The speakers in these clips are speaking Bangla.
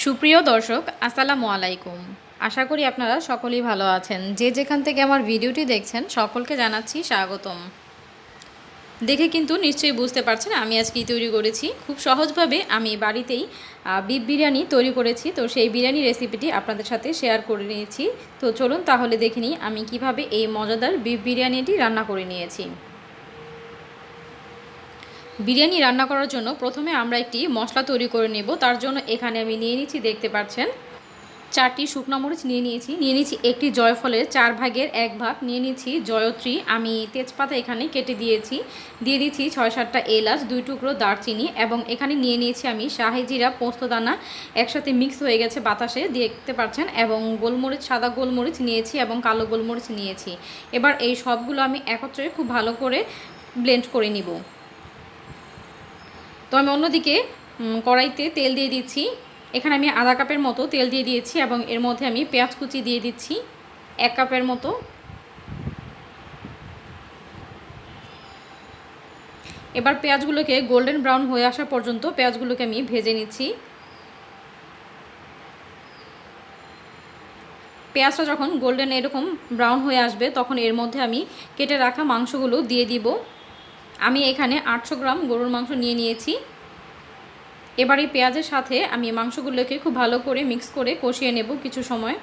সুপ্রিয় দর্শক, আসসালামু আলাইকুম। আশা করি আপনারা সকলেই ভালো আছেন। যে যেখান থেকে আমার ভিডিওটি দেখছেন, সকলকে জানাচ্ছি স্বাগতম। দেখে কিন্তু নিশ্চয়ই বুঝতে পারছেন, আমি আজকে তৈরি করেছি। খুব সহজভাবে আমি বাড়িতেই বিফ বিরিয়ানি তৈরি করেছি। তো সেই বিরিয়ানি রেসিপিটি আপনাদের সাথে শেয়ার করে নিয়েছি। তো চলুন তাহলে দেখে নিই আমি কীভাবে এই মজাদার বিফ বিরিয়ানিটি রান্না করে নিয়েছি। বিরিয়ানি রান্না করার জন্য প্রথমে আমরা একটি মশলা তৈরি করে নেব। তার জন্য এখানে আমি নিয়ে নিচ্ছি, দেখতে পাচ্ছেন, চারটি শুকনো মরিচ নিয়ে নিয়েছি। নিয়ে নিয়েছি একটি জয়ফলের চার ভাগের এক ভাগ। নিয়ে নিয়েছি জয়ত্রী। আমি তেজপাতা এখানে কেটে দিয়েছি। দিয়ে দিচ্ছি ছয় সাতটা এলাচ, দুই টুকরো দারচিনি এবং এখানে নিয়ে নিয়েছি আমি শাহি জিরা পোস্তদানা একসাথে মিক্স হয়ে গেছে বাতাসে, দেখতে পাচ্ছেন, এবং গোলমরিচ, সাদা গোলমরিচ নিয়েছি এবং কালো গোলমরিচ নিয়েছি। এবার এই সবগুলো আমি একত্রে খুব ভালো করে ব্লেন্ড করে নিব। তো আমি অন্যদিকে কড়াইতে তেল দিয়ে দিচ্ছি। এখানে আমি আধা কাপের মতো তেল দিয়ে দিয়েছি এবং এর মধ্যে আমি পেঁয়াজ কুচি দিয়ে দিচ্ছি, এক কাপের মতো। এবার পেঁয়াজগুলোকে গোল্ডেন ব্রাউন হয়ে আসা পর্যন্ত পেঁয়াজগুলোকে আমি ভেজে নিচ্ছি। পেঁয়াজটা যখন গোল্ডেন এরকম ব্রাউন হয়ে আসবে, তখন এর মধ্যে আমি কেটে রাখা মাংসগুলো দিয়ে দিব। আমি এখানে আটশো গ্রাম গরুর মাংস নিয়ে নিয়েছি। এবার এই পেঁয়াজের সাথে আমি মাংসগুলোকে খুব ভালো করে মিক্স করে কষিয়ে নেব কিছু সময়।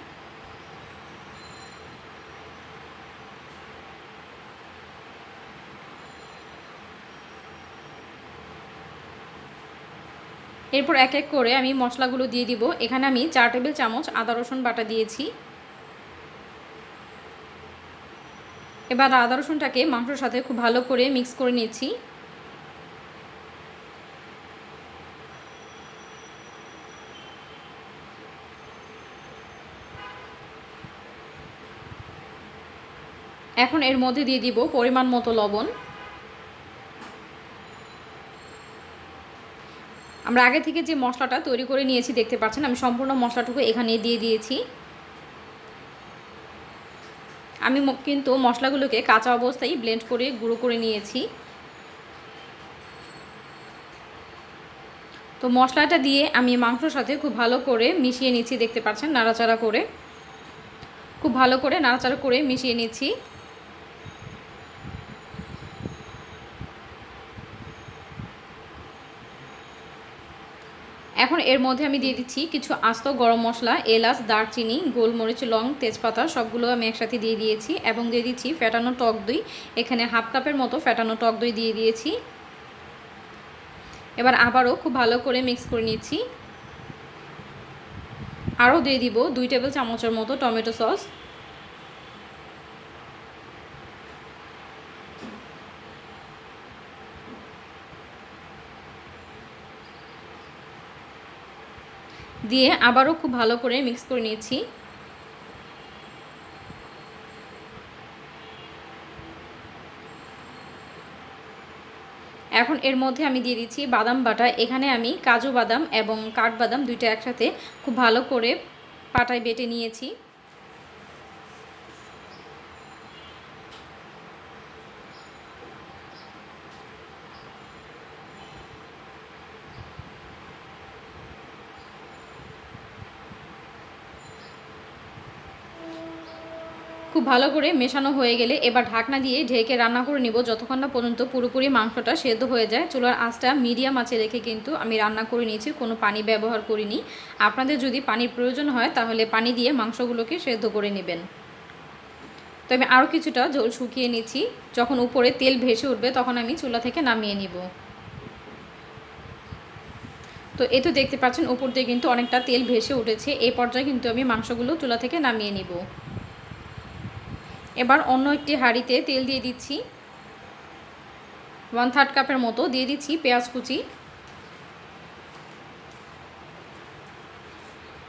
এরপর এক এক করে আমি মশলাগুলো দিয়ে দিব। এখানে আমি চার টেবিল চামচ আদা রসুন বাটা দিয়েছি। এবার আদা রসুনটাকে মাংসর সাথে খুব ভালো করে মিক্স করে নিয়েছি এখন এর মধ্যে দিয়ে দিব পরিমাণ মতো লবণ। আমরা আগে থেকে যে মশলাটা তৈরি করে নিয়েছি, দেখতে পাচ্ছেন, আমি সম্পূর্ণ মশলাটুকু এখানে দিয়ে দিয়েছি। আমি কিন্তু মশলাগুলোকে কাঁচা অবস্থায় ব্লেন্ড করে গুঁড়ো করে নিয়েছি। তো মশলাটা দিয়ে আমি মাংসর সাথে খুব ভালো করে মিশিয়ে নিচ্ছি, দেখতে পাচ্ছেন, নাড়াচাড়া করে। খুব ভালো করে নাড়াচাড়া করে মিশিয়ে নিচ্ছি। এখন এর মধ্যে আমি দিয়ে দিচ্ছি কিছু আস্ত গরম মশলা, এলাচ, দারচিনি, গোলমরিচ, লং তেজপাতা, সবগুলো আমি একসাথে দিয়ে দিয়েছি এবং দিয়ে দিচ্ছি ফেটানো টক দই। এখানে হাফ কাপের মতো ফেটানো টক দই দিয়ে দিয়েছি। এবার আবারও খুব ভালো করে মিক্স করে নিচ্ছি। আরও দিয়ে দিব দুই টেবিল চামচের মতো টমেটো সস। দিয়ে আবারও খুব ভালো করে মিক্স করে নিয়েছি। এখন এর মধ্যে আমি দিয়ে দিচ্ছি বাদাম বাটা। এখানে আমি কাজু বাদাম এবং কাঠবাদাম দুইটা একসাথে খুব ভালো করে পাটায় বেটে নিয়েছি। খুব ভালো করে মেশানো হয়ে গেলে এবার ঢাকনা দিয়ে ঢেকে রান্না করে নিব। যতক্ষণ না পর্যন্ত পুরোপুরি মাংসটা সেদ্ধ হয়ে যায়, চুলার আঁচটা মিডিয়াম আছে রেখে কিন্তু আমি রান্না করে নিয়েছি, কোনো পানি ব্যবহার করিনি। আপনাদের যদি পানির প্রয়োজন হয় তাহলে পানি দিয়ে মাংসগুলোকে সেদ্ধ করে নেবেন। তো আমি আরও কিছুটা জল শুকিয়ে নিচ্ছি। যখন উপরে তেল ভেসে উঠবে তখন আমি চুলা থেকে নামিয়ে নিব। তো এ তো দেখতে পাচ্ছেন, উপর দিয়ে কিন্তু অনেকটা তেল ভেসে উঠেছে। এই পর্যায়ে কিন্তু আমি মাংসগুলো চুলা থেকে নামিয়ে নিব। এবার অন্য একটি হাঁড়িতে তেল দিয়ে দিচ্ছি। ওয়ান থার্ড কাপের মতো দিয়ে দিচ্ছি পেঁয়াজ কুচি।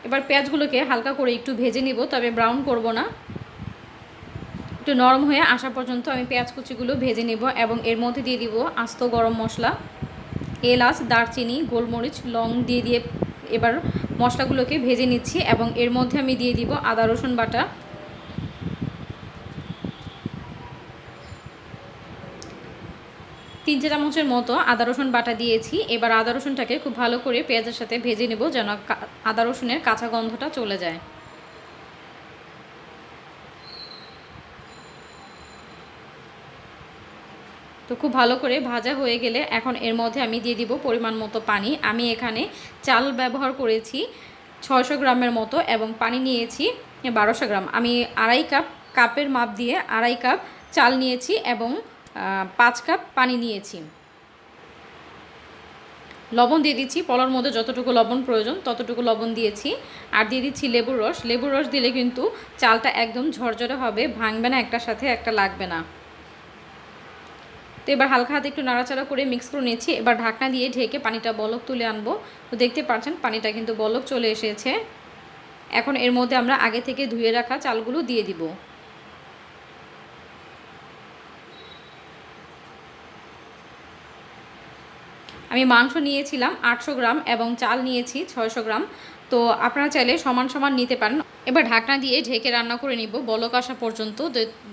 এবার পেঁয়াজগুলোকে হালকা করে একটু ভেজে নিব, তবে ব্রাউন করব না। একটু নরম হয়ে আসা পর্যন্ত আমি পেঁয়াজ কুচিগুলো ভেজে নেব এবং এর মধ্যে দিয়ে দিব আস্ত গরম মশলা। এলাচ, দারচিনি, গোলমরিচ, লং দিয়ে দিয়ে এবার মশলাগুলোকে ভেজে নিচ্ছি এবং এর মধ্যে আমি দিয়ে দিব আদা রসুন বাটা। তিন চা চামচের মতো আদা রসুন বাটা দিয়েছি। এবার আদা রসুনটাকে খুব ভালো করে পেঁয়াজের সাথে ভেজে নেব যেন আদা রসুনের কাঁচা গন্ধটা চলে যায়। তো খুব ভালো করে ভাজা হয়ে গেলে এখন এর মধ্যে আমি দিয়ে দিব পরিমাণ মতো পানি। আমি এখানে চাল ব্যবহার করেছি ছয়শো গ্রামের মতো এবং পানি নিয়েছি বারোশো গ্রাম। আমি আড়াই কাপ কাপের মাপ দিয়ে আড়াই কাপ চাল নিয়েছি এবং পাঁচ কাপ পানি নিয়েছি। লবণ দিয়ে দিচ্ছি, পলার মধ্যে যতটুকু লবণ প্রয়োজন ততটুকু লবণ দিয়েছি। আর দিয়ে দিচ্ছি লেবুর রস। লেবুর রস দিলে কিন্তু চালটা একদম ঝরঝরে হবে, ভাঙবে না, একটার সাথে একটা লাগবে না। তো এবার হালকা হাতে একটু নাড়াচাড়া করে মিক্স করে নিয়েছি। এবার ঢাকনা দিয়ে ঢেকে পানিটা বলক তুলে আনব। তো দেখতে পাচ্ছেন পানিটা কিন্তু বলক চলে এসেছে। এখন এর মধ্যে আমরা আগে থেকে ধুয়ে রাখা চালগুলো দিয়ে দিব। আমি মাংস নিয়েছিলাম আটশো গ্রাম এবং চাল নিয়েছি ছয়শো গ্রাম। তো আপনারা চাইলে সমান সমান নিতে পারেন। এবার ঢাকনা দিয়ে ঢেকে রান্না করে নিব। বলক আসা পর্যন্ত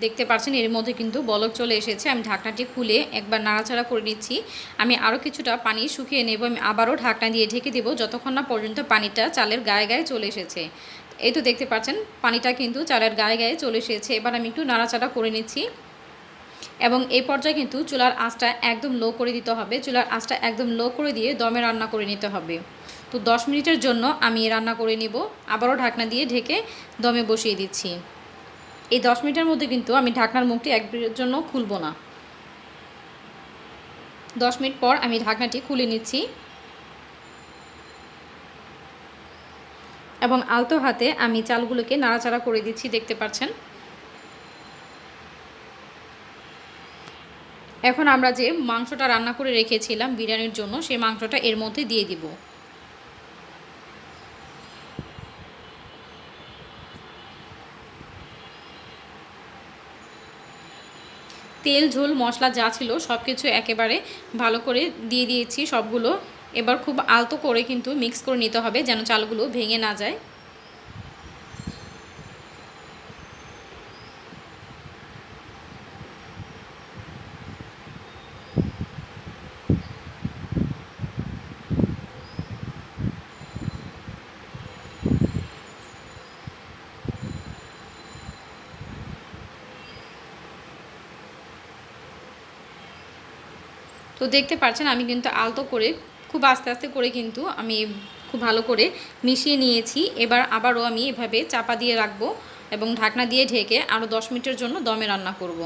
দেখতে পাচ্ছেন, এর মধ্যে কিন্তু বলক চলে এসেছে। আমি ঢাকনাটি খুলে একবার নাড়াচাড়া করে নিচ্ছি। আমি আরও কিছুটা পানি শুকিয়ে নেব। আমি আবারও ঢাকনা দিয়ে ঢেকে দেবো যতক্ষণ না পর্যন্ত পানিটা চালের গায়ে গায়ে চলে এসেছে। এই তো দেখতে পাচ্ছেন, পানিটা কিন্তু চালের গায়ে গায়ে চলে এসেছে। এবার আমি একটু নাড়াচাড়া করে নিচ্ছি। এবং এই পর্যায়ে কিন্তু চুলার আঁচটা একদম লো করে দিতে হবে। চুলার আঁচটা একদম লো করে দিয়ে দমে রান্না করে নিতে হবে। তো 10 মিনিটের জন্য আমি রান্না করে নিব। আবারও ঢাকনা দিয়ে ঢেকে দমে বসিয়ে দিচ্ছি। এই 10 মিনিটের মধ্যে কিন্তু আমি ঢাকনার মুখটি একবারের জন্য খুলব না। 10 মিনিট পর আমি ঢাকনাটি খুলে নিচ্ছি। এবং আলতো হাতে আমি চালগুলোকে নাড়াচাড়া করে দিচ্ছি, দেখতে পাচ্ছেন? এখন আমরা যে মাংসটা রান্না করে রেখেছিলাম বিরিয়ানির জন্য সেই মাংসটা এর মধ্যে দিয়ে দিব। তেল, ঝোল, মশলা যা ছিল সব কিছু একেবারে ভালো করে দিয়ে দিয়েছি সবগুলো। এবার খুব আলতো করে কিন্তু মিক্স করে নিতে হবে যেন চালগুলো ভেঙে না যায়। তো দেখতে পাচ্ছেন, আমি কিন্তু আলতো করে, খুব আস্তে আস্তে করে কিন্তু আমি খুব ভালো করে মিশিয়ে নিয়েছি এবার আবারও আমি এভাবে চাপা দিয়ে রাখব এবং ঢাকনা দিয়ে ঢেকে আরও দশ মিনিটের জন্য দমে রান্না করব।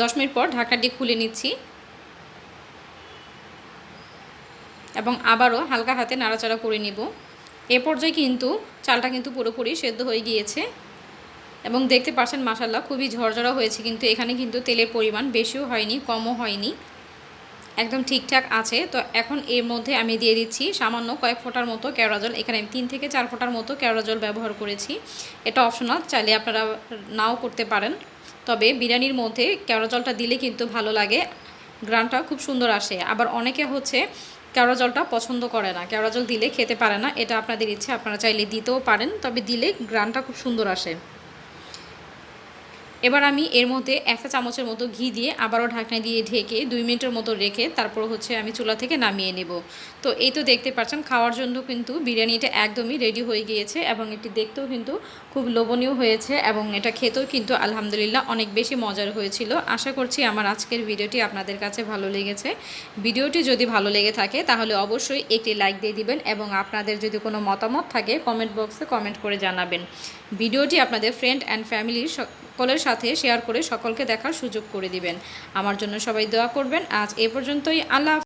দশ মিনিট পর ঢাকাটি খুলে নিচ্ছি এবং আবারও হালকা হাতে নাড়াচাড়া করে নিব এ পর্যায়ে কিন্তু চালটা কিন্তু পুরোপুরি সেদ্ধ হয়ে গিয়েছে। এবং দেখতে পাচ্ছেন মাসাল্লাহ খুবই ঝরঝরা হয়েছে, কিন্তু এখানে কিন্তু তেলের পরিমাণ বেশিও হয়নি, কমও হয়নি। একদম ঠিকঠাক আছে। তো এখন এর মধ্যে আমি দিয়ে দিচ্ছি সামান্য কয়েক ফোঁটার মতো কেওড়া জল। এখানে আমি তিন থেকে চার ফোঁটার মতো কেওড়া জল ব্যবহার করেছি। এটা অপশনাল, চাইলে আপনারা নাও করতে পারেন। তবে বিরিয়ানির মধ্যে কেওড়া জলটা দিলে কিন্তু ভালো লাগে। গ্রানটা খুব সুন্দর আসে। আবার অনেকে হচ্ছে কেওড়া জলটা পছন্দ করে না। কেওড়া জল দিলে খেতে পারে না, এটা আপনাদের ইচ্ছে, আপনারা চাইলে দিতেও পারেন, তবে দিলে গ্রানটা খুব সুন্দর আসে। এবার আমি এর মধ্যে একটা চামচের মতো ঘি দিয়ে আবারও ঢাকনা দিয়ে ঢেকে দুই মিনিটের মতো রেখে তারপর হচ্ছে আমি চুলা থেকে নামিয়ে নেব। তো এই তো দেখতে পাচ্ছেন, খাওয়ার জন্য কিন্তু বিরিয়ানিটা একদমই রেডি হয়ে গিয়েছে এবং এটি দেখতেও কিন্তু খুব লোভনীয় হয়েছে এবং এটা খেতেও কিন্তু আলহামদুলিল্লাহ অনেক বেশি মজার হয়েছিল। আশা করছি আমার আজকের ভিডিওটি আপনাদের কাছে ভালো লেগেছে। ভিডিওটি যদি ভালো লেগে থাকে তাহলে অবশ্যই একটি লাইক দিয়ে দিবেন এবং আপনাদের যদি কোনো মতামত থাকে কমেন্ট বক্সে কমেন্ট করে জানাবেন। ভিডিওটি আপনাদের ফ্রেন্ড অ্যান্ড ফ্যামিলির সকলের সাথে শেয়ার করে সকলকে দেখার সুযোগ করে দিবেন। আমার জন্য সবাই দোয়া করবেন। আজ এ পর্যন্তই। আল্লাহ